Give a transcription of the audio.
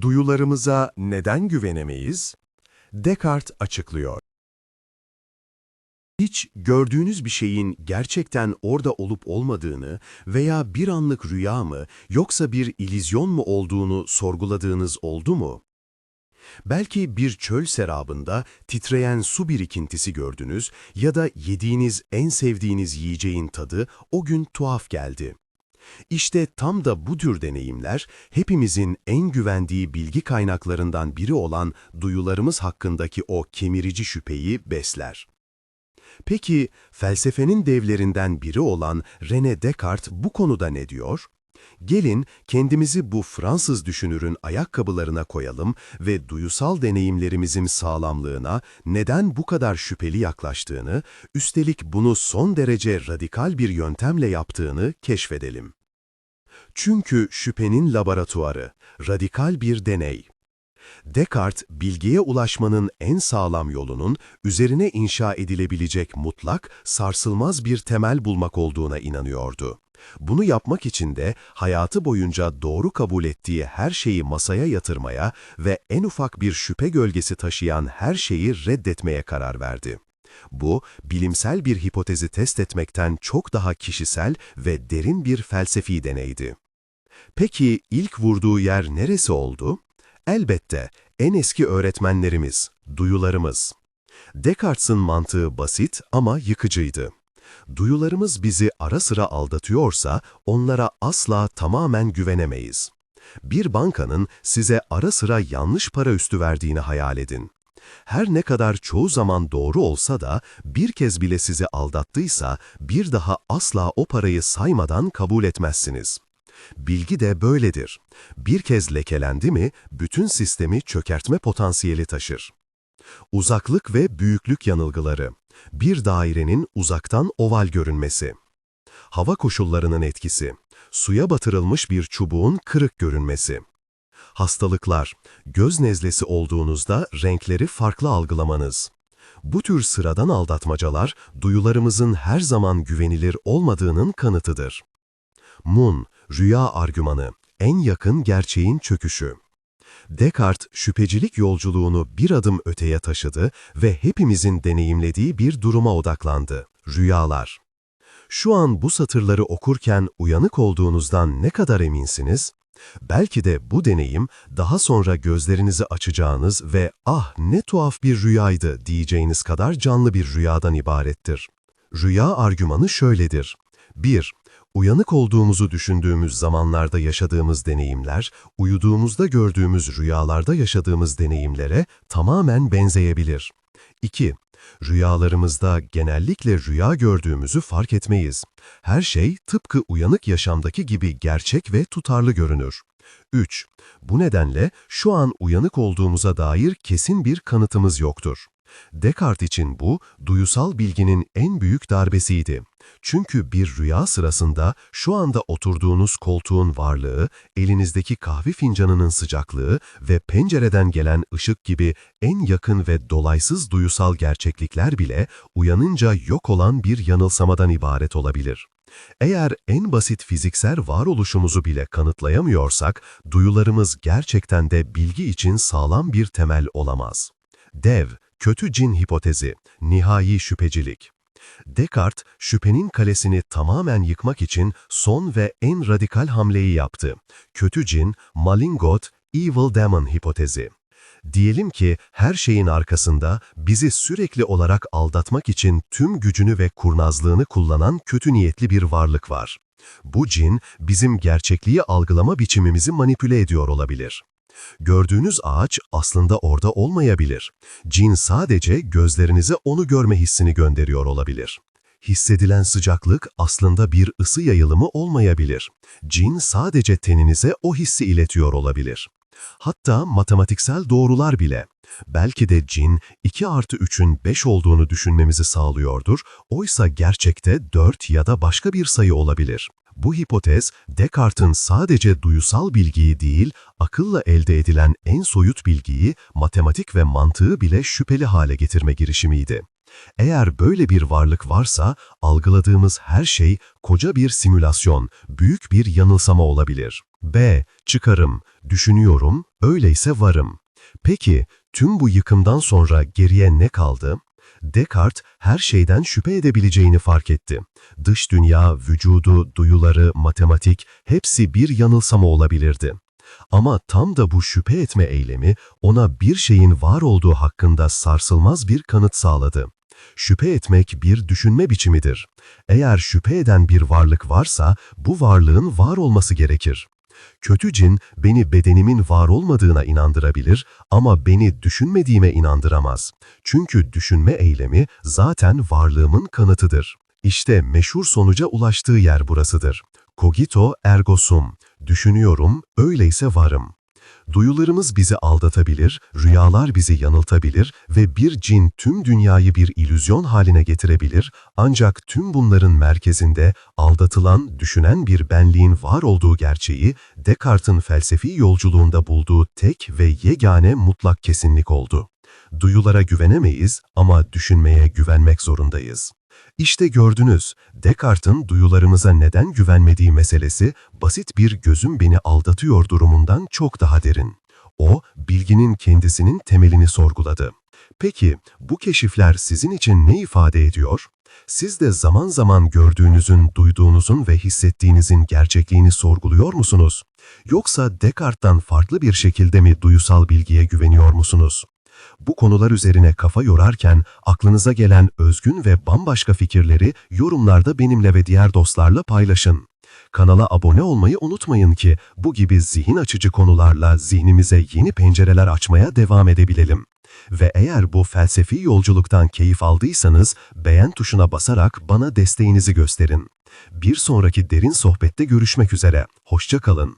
Duyularımıza neden güvenemeyiz? Descartes açıklıyor. Hiç gördüğünüz bir şeyin gerçekten orada olup olmadığını veya bir anlık rüya mı yoksa bir ilizyon mu olduğunu sorguladığınız oldu mu? Belki bir çöl serabında titreyen su birikintisi gördünüz ya da yediğiniz en sevdiğiniz yiyeceğin tadı o gün tuhaf geldi. İşte tam da bu tür deneyimler hepimizin en güvendiği bilgi kaynaklarından biri olan duyularımız hakkındaki o kemirici şüpheyi besler. Peki felsefenin devlerinden biri olan René Descartes bu konuda ne diyor? Gelin kendimizi bu Fransız düşünürün ayakkabılarına koyalım ve duyusal deneyimlerimizin sağlamlığına neden bu kadar şüpheli yaklaştığını, üstelik bunu son derece radikal bir yöntemle yaptığını keşfedelim. Çünkü şüphenin laboratuvarı, radikal bir deney. Descartes, bilgiye ulaşmanın en sağlam yolunun üzerine inşa edilebilecek mutlak, sarsılmaz bir temel bulmak olduğuna inanıyordu. Bunu yapmak için de hayatı boyunca doğru kabul ettiği her şeyi masaya yatırmaya ve en ufak bir şüphe gölgesi taşıyan her şeyi reddetmeye karar verdi. Bu, bilimsel bir hipotezi test etmekten çok daha kişisel ve derin bir felsefi deneydi. Peki ilk vurduğu yer neresi oldu? Elbette en eski öğretmenlerimiz, duyularımız. Descartes'in mantığı basit ama yıkıcıydı. Duyularımız bizi ara sıra aldatıyorsa onlara asla tamamen güvenemeyiz. Bir bankanın size ara sıra yanlış para üstü verdiğini hayal edin. Her ne kadar çoğu zaman doğru olsa da bir kez bile sizi aldattıysa bir daha asla o parayı saymadan kabul etmezsiniz. Bilgi de böyledir. Bir kez lekelendi mi bütün sistemi çökertme potansiyeli taşır. Uzaklık ve büyüklük yanılgıları. Bir dairenin uzaktan oval görünmesi. Hava koşullarının etkisi. Suya batırılmış bir çubuğun kırık görünmesi. Hastalıklar. Göz nezlesi olduğunuzda renkleri farklı algılamanız. Bu tür sıradan aldatmacalar duyularımızın her zaman güvenilir olmadığının kanıtıdır. Mun, rüya argümanı, en yakın gerçeğin çöküşü. Descartes, şüphecilik yolculuğunu bir adım öteye taşıdı ve hepimizin deneyimlediği bir duruma odaklandı. Rüyalar. Şu an bu satırları okurken uyanık olduğunuzdan ne kadar eminsiniz? Belki de bu deneyim daha sonra gözlerinizi açacağınız ve ah ne tuhaf bir rüyaydı diyeceğiniz kadar canlı bir rüyadan ibarettir. Rüya argümanı şöyledir. 1. Uyanık olduğumuzu düşündüğümüz zamanlarda yaşadığımız deneyimler, uyuduğumuzda gördüğümüz rüyalarda yaşadığımız deneyimlere tamamen benzeyebilir. 2. Rüyalarımızda genellikle rüya gördüğümüzü fark etmeyiz. Her şey tıpkı uyanık yaşamdaki gibi gerçek ve tutarlı görünür. 3. Bu nedenle şu an uyanık olduğumuza dair kesin bir kanıtımız yoktur. Descartes için bu, duyusal bilginin en büyük darbesiydi. Çünkü bir rüya sırasında şu anda oturduğunuz koltuğun varlığı, elinizdeki kahve fincanının sıcaklığı ve pencereden gelen ışık gibi en yakın ve dolaysız duyusal gerçeklikler bile uyanınca yok olan bir yanılsamadan ibaret olabilir. Eğer en basit fiziksel varoluşumuzu bile kanıtlayamıyorsak, duyularımız gerçekten de bilgi için sağlam bir temel olamaz. Dev, kötü cin hipotezi, nihai şüphecilik. Descartes, şüphenin kalesini tamamen yıkmak için son ve en radikal hamleyi yaptı. Kötü cin, malingot, evil demon hipotezi. Diyelim ki her şeyin arkasında bizi sürekli olarak aldatmak için tüm gücünü ve kurnazlığını kullanan kötü niyetli bir varlık var. Bu cin bizim gerçekliği algılama biçimimizi manipüle ediyor olabilir. Gördüğünüz ağaç aslında orada olmayabilir. Cin sadece gözlerinize onu görme hissini gönderiyor olabilir. Hissedilen sıcaklık aslında bir ısı yayılımı olmayabilir. Cin sadece teninize o hissi iletiyor olabilir. Hatta matematiksel doğrular bile. Belki de cin 2 artı 3'ün 5 olduğunu düşünmemizi sağlıyordur, oysa gerçekte 4 ya da başka bir sayı olabilir. Bu hipotez, Descartes'in sadece duyusal bilgiyi değil, akılla elde edilen en soyut bilgiyi, matematik ve mantığı bile şüpheli hale getirme girişimiydi. Eğer böyle bir varlık varsa, algıladığımız her şey koca bir simülasyon, büyük bir yanılsama olabilir. B. Çıkarım, düşünüyorum, öyleyse varım. Peki, tüm bu yıkımdan sonra geriye ne kaldı? Descartes her şeyden şüphe edebileceğini fark etti. Dış dünya, vücudu, duyuları, matematik hepsi bir yanılsama olabilirdi. Ama tam da bu şüphe etme eylemi ona bir şeyin var olduğu hakkında sarsılmaz bir kanıt sağladı. Şüphe etmek bir düşünme biçimidir. Eğer şüphe eden bir varlık varsa bu varlığın var olması gerekir. Kötü cin beni bedenimin var olmadığına inandırabilir ama beni düşünmediğime inandıramaz. Çünkü düşünme eylemi zaten varlığımın kanıtıdır. İşte meşhur sonuca ulaştığı yer burasıdır. Cogito ergo sum. Düşünüyorum, öyleyse varım. Duyularımız bizi aldatabilir, rüyalar bizi yanıltabilir ve bir cin tüm dünyayı bir ilüzyon haline getirebilir ancak tüm bunların merkezinde aldatılan, düşünen bir benliğin var olduğu gerçeği Descartes'in felsefi yolculuğunda bulduğu tek ve yegane mutlak kesinlik oldu. Duyulara güvenemeyiz ama düşünmeye güvenmek zorundayız. İşte gördünüz, Descartes'in duyularımıza neden güvenmediği meselesi basit bir gözüm beni aldatıyor durumundan çok daha derin. O, bilginin kendisinin temelini sorguladı. Peki, bu keşifler sizin için ne ifade ediyor? Siz de zaman zaman gördüğünüzün, duyduğunuzun ve hissettiğinizin gerçekliğini sorguluyor musunuz? Yoksa Descartes'tan farklı bir şekilde mi duyusal bilgiye güveniyor musunuz? Bu konular üzerine kafa yorarken aklınıza gelen özgün ve bambaşka fikirleri yorumlarda benimle ve diğer dostlarla paylaşın. Kanala abone olmayı unutmayın ki bu gibi zihin açıcı konularla zihnimize yeni pencereler açmaya devam edebilelim. Ve eğer bu felsefi yolculuktan keyif aldıysanız beğen tuşuna basarak bana desteğinizi gösterin. Bir sonraki derin sohbette görüşmek üzere. Hoşça kalın.